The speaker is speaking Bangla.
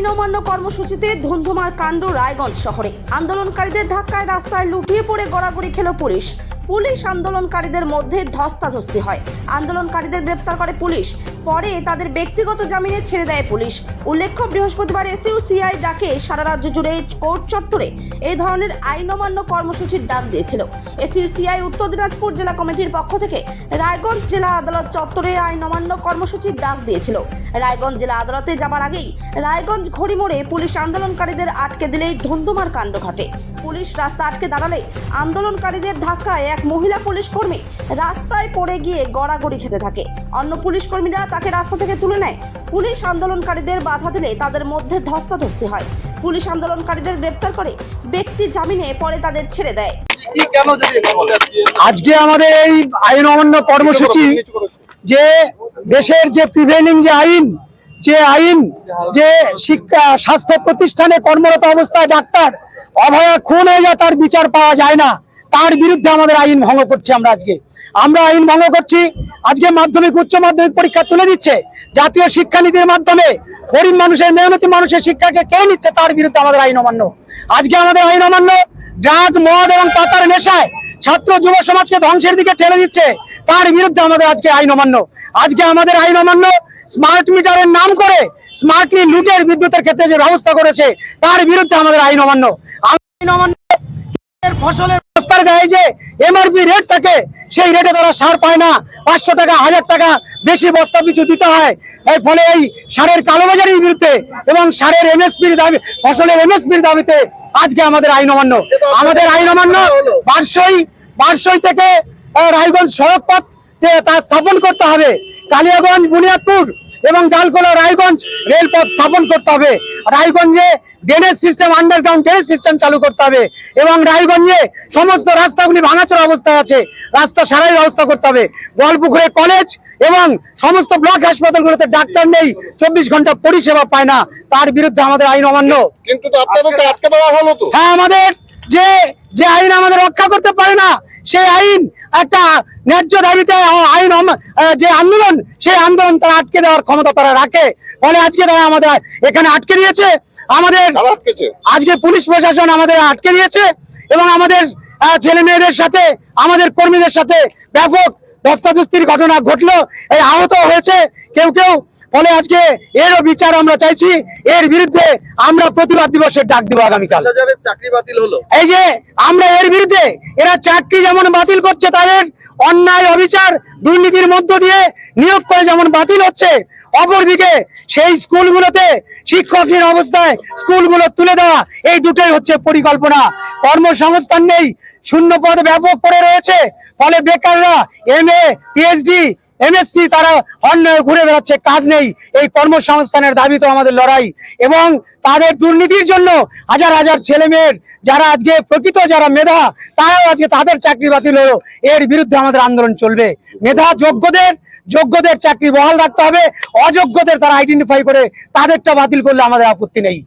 কর্মসূচিতে ধুন্ধুমার কাণ্ড রায়গঞ্জ শহরে। আন্দোলনকারীদের ধাক্কায় রাস্তায় লুটিয়ে পড়ে গড়াগড়ি খেল পুলিশ। পুলিশ আন্দোলনকারীদের মধ্যে ধস্তাধস্তি হয়। আন্দোলনকারীদের গ্রেপ্তার করে পুলিশ। পরে তাদের ব্যক্তিগত জামিনে ছেড়ে দেয় পুলিশ। উল্লেখ্য, বৃহস্পতিবার এসইউ সিআই ডাকে সারা রাজ্য জুড়ে কোর্ট চত্বরে এই ধরনের আইন অমান্য কর্মসূচির ডাক দিয়েছিল। এসইউ সিআই উত্তর দিনাজপুর জেলা কমিটির পক্ষ থেকে রায়গঞ্জ জেলা আদালত চত্বরে আইন অমান্য কর্মসূচির ডাক দিয়েছিল। রায়গঞ্জ জেলা আদালতে যাবার আগেই রায়গঞ্জ ঘড়ি মোড়ে পুলিশ আন্দোলনকারীদের আটকে দিলেই ধুন্ধুমার কাণ্ড ঘটে। পুলিশ রাস্তা আটকে দাঁড়ালে আন্দোলনকারীদের ধাক্কায় এক মহিলা পুলিশ কর্মী রাস্তায় পড়ে গিয়ে গড়াগড়ি খেতে থাকে। অন্য পুলিশ কর্মীরা তাকে রাস্তা থেকে তুলে নেয়। পুলিশ আন্দোলনকারীদের বাধা দিলে তাদের মধ্যে ধস্তাধস্তি হয়। পুলিশ আন্দোলনকারীদের গ্রেপ্তার করে ব্যক্তি জামিনে পরে তাদের ছেড়ে দেয়। কি কেন যদি একটু বলেন? আজকে আমাদের এই আইন অমান্য কর্মসূচি যে দেশের যে প্রিভেলিং যে আইন যে আইন যে শিক্ষা স্বাস্থ্য প্রতিষ্ঠানে কর্মরত অবস্থায় ডাক্তার অভয়া খুন হয়ে যায় তার বিচার পাওয়া যায় না। তার বিরুদ্ধে আমাদের আইন ভঙ্গ করছি আমরা আজকে। আমরা আইন ভঙ্গ করছি, আজকে মাধ্যমিক, উচ্চ মাধ্যমিক পরীক্ষা তুলে দিচ্ছে। জাতীয় শিক্ষানীতির মাধ্যমে গরিব মানুষের, মেহনতি মানুষের শিক্ষাকে কেড়ে নিচ্ছে তার বিরুদ্ধে আমাদের আইন অমান্য? আজকে আমাদের আইন অমান্য ড্রাগ, মদ এবং পাতার নেশায় ছাত্র যুব সমাজকে ধ্বংসের দিকে ঠেলে দিচ্ছে, তার বিরুদ্ধে আমাদের আজকে আইন অমান্য। আজকে আমাদের আইন অমান্য স্মার্ট মিটারের নাম করে স্মার্টলি লুটের বিদ্যুতের ক্ষেত্রে যে ব্যবস্থা করেছে, তার বিরুদ্ধে আমাদের আইন অমান্য। আইন অমান্য ফসলের বস্তার গায়ে যে এমআরপি রেট থাকে সেই রেটে তারা সার পায় না। পাঁচশো টাকা হাজার টাকা বেশি বস্তা পিছু দিতে হয়। এর ফলে এই সারের কালোবাজারির বিরুদ্ধে এবং সারের এমএসপির দাবি ফসলের এমএসপির দাবিতে আজকে আমাদের আইন অমান্য। আমাদের আইন অমান্য বারসই বারসই থেকে রায়গঞ্জ সড়ক পথ তা স্থাপন করতে হবে। কালিয়াগঞ্জ বুনিয়াদপুর এবং জালকোলা রায়গঞ্জ রেলপথ স্থাপন করতে হবে। রায়গঞ্জে drainage system underground drainage system চালু করতে হবে এবং রায়গঞ্জে সমস্ত রাস্তাগুলি ভাঙাচোরা অবস্থায় আছে। রাস্তা সারাই ব্যবস্থা করতে হবে। গোয়ালপুকুরে কলেজ এবং সমস্ত ব্লক হাসপাতালগুলোতে ডাক্তার নেই চব্বিশ ঘণ্টা পরিষেবা পায় না। তার বিরুদ্ধে আমাদের আইন অমান্য। কিন্তু আটকে দেওয়া হলো তো। হ্যাঁ আমাদের যে যে আইন আমাদের রক্ষা করতে পারে না সেই আইন একটা ন্যায্য দাবিতে আইন যে আন্দোলন সেই আন্দোলন তারা আটকে দেওয়ার ক্ষমতা তারা রাখে। ফলে আজকে তারা আমাদের এখানে আটকে দিয়েছে। আমাদের আজকে পুলিশ প্রশাসন আমাদের আটকে দিয়েছে এবং আমাদের ছেলে মেয়েদের সাথে আমাদের কর্মীদের সাথে ব্যাপক ধস্তাধস্তির ঘটনা ঘটলো। এই আহত হয়েছে কেউ কেউ। ফলে আজকে এরও বিচার আমরা চাইছি এর বিরুদ্ধে আমরা প্রতিবাদ দিবসের ডাক দিব আগামীকাল। চাকরি বাতিল হলো। এই যে আমরা এর বিরুদ্ধে এরা চাকরি যেমন বাতিল করছে তাদের অন্যায় অবিচার দুর্নীতির মধ্য দিয়ে নিয়োগ করে যেমন বাতিল হচ্ছে অপরদিকে সেই স্কুলগুলোতে শিক্ষকহীন অবস্থায় স্কুলগুলো তুলে দেওয়া এই দুটোই হচ্ছে পরিকল্পনা। কর্মসংস্থান নেই শূন্য পদ ব্যাপক পড়ে রয়েছে ফলে বেকাররা এম এ পিএইচডি এমএসসি তারা অন্য ঘুরে বেড়াচ্ছে, কাজ নেই। এই কর্মসংস্থানের দাবি তো আমাদের লড়াই। এবং তাদের দুর্নীতির জন্য হাজার হাজার ছেলে মেয়ের যারা আজকে প্রকৃত যারা মেধা, তারাও আজকে তাদের চাকরি বাতিল হলো। এর বিরুদ্ধে আমাদের আন্দোলন চলবে। মেধা যোগ্যদের যোগ্যদের চাকরি বহাল রাখতে হবে। অযোগ্যদের তারা আইডেন্টিফাই করে, তাদেরটা বাতিল করলে আমাদের আপত্তি নেই।